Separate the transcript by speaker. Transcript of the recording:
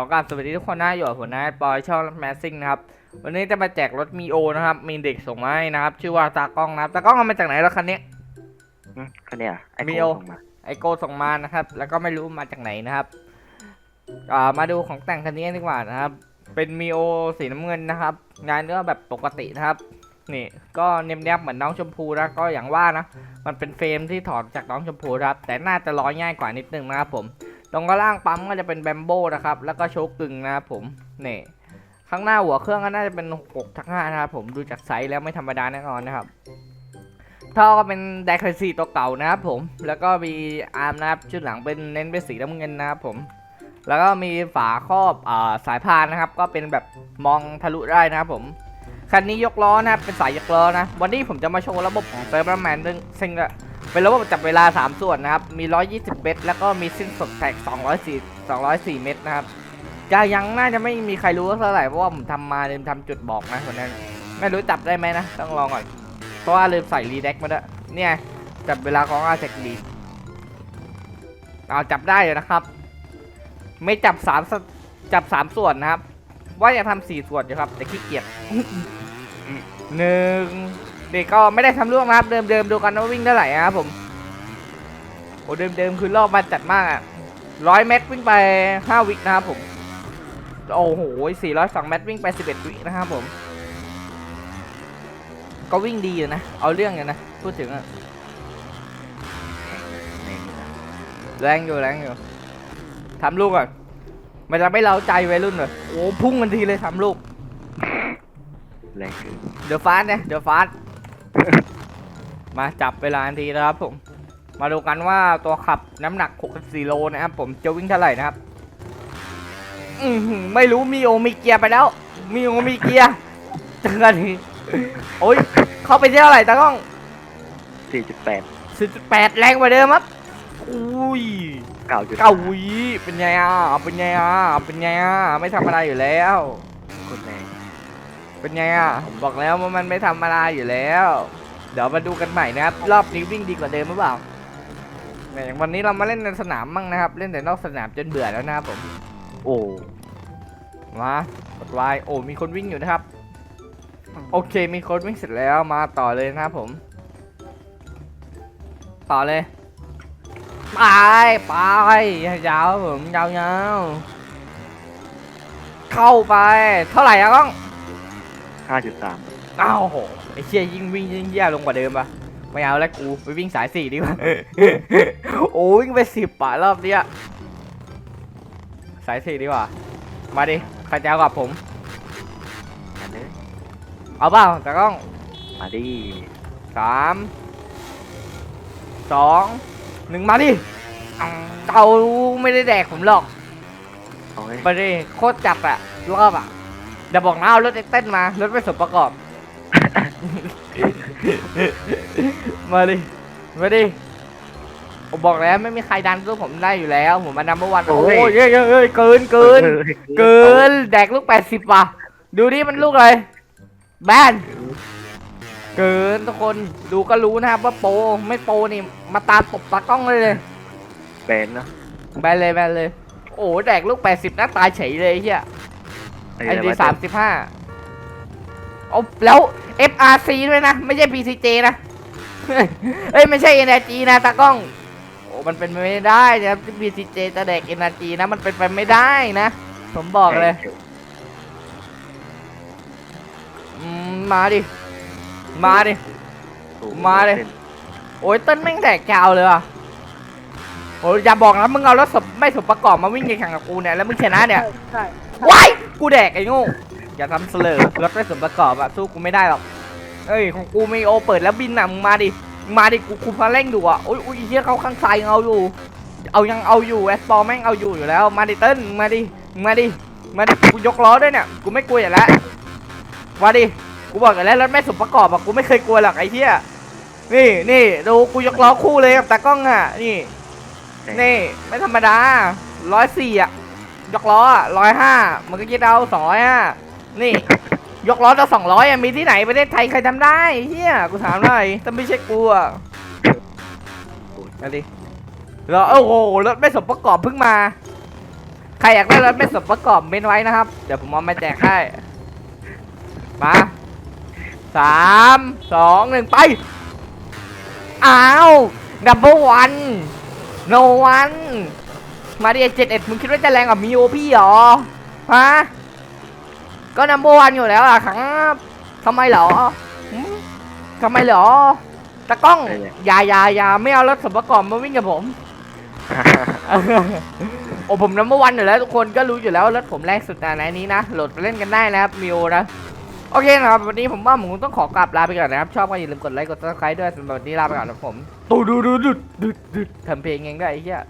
Speaker 1: ขอกราบสวัสดีทุกคนนะอยู่กับผมนะปอยช่องแมสซิ่งนะครับ วันนี้จะมาแจกรถมีโอนะครับ มีเด็กส่งมาให้นะครับ ชื่อว่าตากล้องนะครับ ตากล้องเอามาจากไหนแล้วคันนี้
Speaker 2: อืมก็เนี่ยไอ
Speaker 1: มี
Speaker 2: โค
Speaker 1: โอ
Speaker 2: ส่งมา
Speaker 1: ไอโกส่งมานะครับ แล้วก็ไม่รู้มาจากไหนนะครับอ่ามาดูของแต่งคันนี้ดีกว่านะครับ เป็นมีโอสีน้ำเงินนะครับ งานเนื้อแบบปกตินะครับ นี่ก็เนียบๆเหมือนน้องชมพูนะ ก็อย่างว่านะ มันเป็นเฟรมที่ถอดจากน้องชมพูนะครับ แต่น่าจะร้อยง่ายกว่านิดนึงนะครับผม ตรงกระล่างปั๊มก็จะเป็นแบมโบนะครับ แล้วก็โชคกึ่งนะครับผมนี่ข้างหน้าหัวเครื่องก็น่าจะเป็น6ทัก5นะครับผมดูจากไซส์แล้วไม่ธรรมดาแน่นอนนะครับท่อก็เป็นไดคาซีตัวเก่านะครับผม แล้วก็มีอาร์มนะครับชุดหลังเป็นเน้นเป็นสีน้ำเงินนะครับผม แล้วก็มีฝาครอบอสายพานนะครับ ก็เป็นแบบมองทะลุได้นะครับผมคันนี้ยกล้อนะครับเป็นสายยกล้อนะ วันนี้ผมจะมาโชว์ระบบของเซิร์ฟแมนซึ่งซึ่งก็ เป็นระบบจับเวลา 3 ส่วนนะครับ มี 120 เมตร แล้วก็มีสิ้นสุดแท็ก204 204 เมตรนะครับจะยังน่าจะไม่มีใครรู้เท่าไหร่เพราะว่าผมทำมาลืมทำจุดบอกนะคนนั้นไม่รู้จับได้ไหมนะ ต้องลองก่อน เพราะว่าลืมใส่รีเด็กมาด้วยเนี่ยจับเวลาของอาเซกดีเอาจับได้เลยนะครับ ไม่จับสามจับสามส่วนนะครับ ว่าจะทำสี่ส่วนอยู่ครับ แต่ขี้เกียจหนึ่ง เด็กก็ไม่ได้ทำล่วงนะครับ เดิมเดิมๆดูกันว่าวิ่งเท่าไหร่นะครับผมโอ้เดิมเดิมๆคือรอบมาจัดมากอะร้อยเมตรวิ่งไปห้าวินะครับผมโอ้โหสี่ร้อยสองเมตรวิ่งไปสิบเอ็ดวินะครับผม ก็วิ่งดีอยู่นะ เอาเรื่องอยู่นะพูดถึงอะ
Speaker 2: ไม่มีนะ
Speaker 1: แรงอยู่แรงอยู่ทำลูกก่อนมันจะไม่เล้าใจวัยรุ่นเลยโอ้พุ่งกันทีเลยทำลูก
Speaker 2: แรงคือ
Speaker 1: เดี๋ยวฟาสเนี่ยเดี๋ยวฟาส มาจับเวลาทันทีนะครับผม มาดูกันว่าตัวขับน้ำหนัก 64โลนะครับผมจะวิ่งเท่าไหร่นะครับอือหือไม่รู้มีโอมีเกียร์ไปแล้ว มีโอมีเกียร์เจอกันทีโอ้ย เข้าไปที่เท่าไหร่ตากล้อง
Speaker 2: สี่จุดแปด
Speaker 1: 4.8 แรงกว่าเดิมครับอุ้ย
Speaker 2: เก้าจุด
Speaker 1: เก้าวิเป็นไงอะเป็นไงอะเป็นไงอะไม่ทำอะไรอยู่แล้ว
Speaker 2: คนแรง
Speaker 1: เป็นไงอะผมบอกแล้วว่ามันไม่ทำอะไรอยู่แล้ว เดี๋ยวมาดูกันใหม่นะครับ รอบนี้วิ่งดีกว่าเดิมหรือเปล่าแหมวันนี้เรามาเล่นในสนามมั่งนะครับ เล่นแต่นอกสนามจนเบื่อแล้วนะครับผม
Speaker 2: โอ้
Speaker 1: มากดวายโอ้มีคนวิ่งอยู่นะครับ โอเค มีคนวิ่งเสร็จแล้วมาต่อเลยนะครับผม ต่อเลยไปไปยาวๆผมยาวๆเข้าไป เท่าไหร่อะก้อง
Speaker 2: ห้าจุดสาม
Speaker 1: อ้าวโหไอ้เชี่ยยิ่งวิ่งยิ่งแย่ลงกว่าเดิมปะไม่เอาแล้วกูไปวิ่งสายสี่ดีกว่า โอ้วิ่งไปสิบป่ะรอบเนี้ยสายสี่ดีกว่า มาดิใครจะเอากับผม
Speaker 2: อันนี้
Speaker 1: เอาเปล่าแต่กล้อง
Speaker 2: มาดิ
Speaker 1: สามสองหนึ่งมาดิเอาไม่ได้แดกผมหรอก
Speaker 2: เอาไว้
Speaker 1: ไปดิโคตรจับอะรอบอะ เดี๋ยวบอกนะเอารถเต้นมารถไม่สมประกอบ มาดิ มาดิ ผมบอกแล้วไม่มีใครดันสู้ผมได้อยู่แล้ว ผมมานัมเบอร์วันโอ้ยเฮ้ยเฮ้ยเฮ้ยเกินเกินเกินแดกลูกแปดสิบว่ะ ดูดิมันลูกอะไรแบนเกินทุกคนดูก็รู้นะครับว่าโปรไม่โปรนี่ มาตามตบตากล้องเลยเลย
Speaker 2: แบนเนาะ
Speaker 1: แบนเลยแบนเลย โอ้โหแดกลูกแปดสิบหน้าตายเฉยเลยไอ้เฮีย ไอดีสามสิบห้าโอ้แล้ว FRC ด้วยนะ ไม่ใช่ PCJ นะ เอ้ย ไม่ใช่ NRG นะตากล้อง โอ้ มันเป็นไปไม่ได้นะครับที่ PCJ จะแดก NRG นะ มันเป็นไปไม่ได้นะ ผมบอกเลยอืมมาดิ มาดิ มาเลยโอ้ยเต้นแม่งแดกยาวเลยว่ะโอ้ยอย่าบอกนะมึงเอารถสมไม่สมประกอบมาวิ่งแข่งกับกูเนี่ย แล้วมึงชนะเนี่ย
Speaker 3: ใช่
Speaker 1: ว้าย กูแดกไอ้โง่อย่าทำเสลอรถไม่สมประกอบอะสู้กูไม่ได้หรอกเอ้ยของกูมีโอเปิดแล้วบินนะมึงมาดิมาดิกูคุมพาเร่งดูอะโอ้ยโอ้ยเหี้ยเขาข้างซ้ายยังเอาอยู่ เอายังเอาอยู่แอสปอร์แม่งเอาอยู่อยู่แล้ว มาดิเติ้ลมาดิมาดิมาดิกูยกล้อด้วยเนี่ยกูไม่กลัวอยู่แล้วมาดิกูบอกกันแล้วรถไม่สมประกอบอะกูไม่เคยกลัวหรอกไอ้เหี้ยนี่นี่ดูกูยกล้อคู่เลยกับตากล้องอะนี่นี่ไม่ธรรมดาร้อยสี่อะ ยกล้อร้อยห้ามันก็คิดเอาสองร้อยห้านี่ ยกล้อจะสองร้อยอะมีที่ไหนประเทศไทยใครทำได้เฮียกูถามหน่อยถ้าไม่ใช่กูอะมาดิแล้วโอ้โหรถไม่สมประกอบเพิ่งมา ใครอยากได้รถไม่สมประกอบเมนไว้นะครับ เดี๋ยวผมเอามาแจกให้ มาสามสองหนึ่งไป อ้าวดับเบิลวันโนวัน มาดิเจ็ดเอ็ดมึงคิดว่าจะแรงกว่ามิโอพี่เหรอฮะก็นัมเบอร์วันอยู่แล้วอะครับทำไมเหรอหืมทำไมเหรอตะกล้องอย่าอย่าอย่าไม่เอารถสมประกอบมาวิ่งกับผมโอ้ผมนัมเบอร์วันอยู่แล้วทุกคนก็รู้อยู่แล้วรถผมแรงสุดในนี้นะโหลดไปเล่นกันได้นะครับมิโอนะโอเคนะครับวันนี้ผมว่าผมต้องขอกลับลาไปก่อนนะครับชอบก็อย่าลืมกดไลค์กดซับสไครต์ด้วยสำหรับวันนี้ลาไปก่อนนะครับผมตูดูดูดูดูดูทำเพลงเองด้วยไอ้เหี้ย